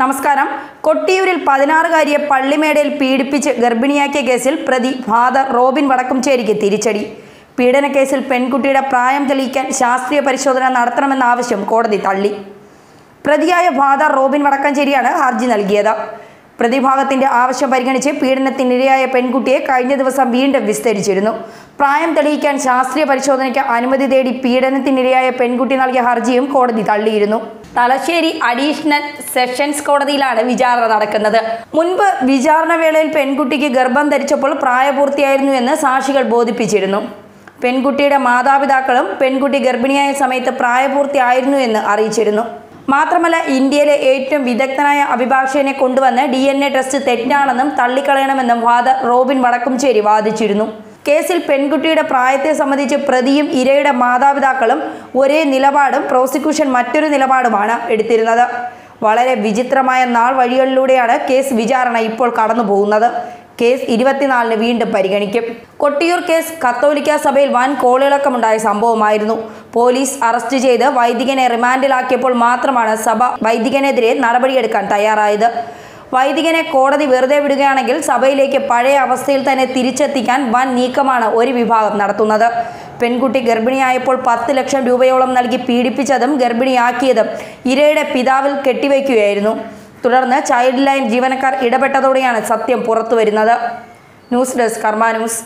നമസ്കാരം. കൊട്ടിയൂരിൽ പതിനാറുകാരിയെ പള്ളിമേടയിൽ പീഡിപ്പിച്ച് ഗർഭിണിയാക്കിയ കേസിൽ പ്രതി ഫാദർ റോബിൻ വടക്കുംചേരിക്ക് തിരിച്ചടി. പീഡനക്കേസിൽ പെൺകുട്ടിയുടെ പ്രായം തെളിയിക്കാൻ ശാസ്ത്രീയ പരിശോധന നടത്തണമെന്ന ആവശ്യം കോടതി തള്ളി. പ്രതിയായ ഫാദർ റോബിൻ വടക്കഞ്ചേരിയാണ് ഹർജി നൽകിയത്. പ്രതിഭാഗത്തിന്റെ ആവശ്യം പരിഗണിച്ച് പീഡനത്തിനിരയായ പെൺകുട്ടിയെ കഴിഞ്ഞ ദിവസം വീണ്ടും വിസ്തരിച്ചിരുന്നു. പ്രായം തെളിയിക്കാൻ ശാസ്ത്രീയ പരിശോധനയ്ക്ക് അനുമതി തേടി പീഡനത്തിനിരയായ പെൺകുട്ടി നൽകിയ ഹർജിയും കോടതി തള്ളിയിരുന്നു. തലശ്ശേരി അഡീഷണൽ സെഷൻസ് കോടതിയിലാണ് വിചാരണ നടക്കുന്നത്. മുൻപ് വിചാരണ വേളയിൽ പെൺകുട്ടിക്ക് ഗർഭം ധരിച്ചപ്പോൾ പ്രായപൂർത്തിയായിരുന്നു എന്ന് സാക്ഷികൾ ബോധിപ്പിച്ചിരുന്നു. പെൺകുട്ടിയുടെ മാതാപിതാക്കളും പെൺകുട്ടി ഗർഭിണിയായ സമയത്ത് പ്രായപൂർത്തിയായിരുന്നു എന്ന് അറിയിച്ചിരുന്നു. മാത്രമല്ല ഇന്ത്യയിലെ ഏറ്റവും വിദഗ്ധനായ അഭിഭാഷകനെ കൊണ്ടുവന്ന് ഡി എൻ എ ടെസ്റ്റ് തെറ്റാണെന്നും തള്ളിക്കളയണമെന്നും ഫാദർ റോബിൻ വടക്കുംചേരി വാദിച്ചിരുന്നു. കേസിൽ പെൺകുട്ടിയുടെ പ്രായത്തെ സംബന്ധിച്ച് പ്രതിയും ഇരയുടെ മാതാപിതാക്കളും ഒരേ നിലപാടും പ്രോസിക്യൂഷൻ മറ്റൊരു നിലപാടുമാണ് എടുത്തിരുന്നത്. വളരെ വിചിത്രമായ നാൾ വഴികളിലൂടെയാണ് കേസ് വിചാരണ ഇപ്പോൾ കടന്നു പോകുന്നത് കേസ് ഇരുപത്തിനാലിന് വീണ്ടും പരിഗണിക്കും. കൊട്ടിയൂർ കേസ് കത്തോലിക്ക സഭയിൽ വൻ കോളിളക്കമുണ്ടായ സംഭവമായിരുന്നു. പോലീസ് അറസ്റ്റ് ചെയ്ത് വൈദികനെ റിമാൻഡിലാക്കിയപ്പോൾ മാത്രമാണ് സഭ വൈദികനെതിരെ നടപടിയെടുക്കാൻ തയ്യാറായത്. വൈദികനെ കോടതി വെറുതെ വിടുകയാണെങ്കിൽ സഭയിലേക്ക് പഴയ അവസ്ഥയിൽ തന്നെ തിരിച്ചെത്തിക്കാൻ വൻ നീക്കമാണ് ഒരു വിഭാഗം നടത്തുന്നത്. പെൺകുട്ടി ഗർഭിണിയായപ്പോൾ പത്ത് ലക്ഷം രൂപയോളം നൽകി പീഡിപ്പിച്ചതും ഗർഭിണിയാക്കിയതും ഇരയുടെ പിതാവിൽ കെട്ടിവയ്ക്കുകയായിരുന്നു. തുടർന്ന് ചൈൽഡ് ലൈൻ ജീവനക്കാർ ഇടപെട്ടതോടെയാണ് സത്യം പുറത്തുവരുന്നത്. News desk news.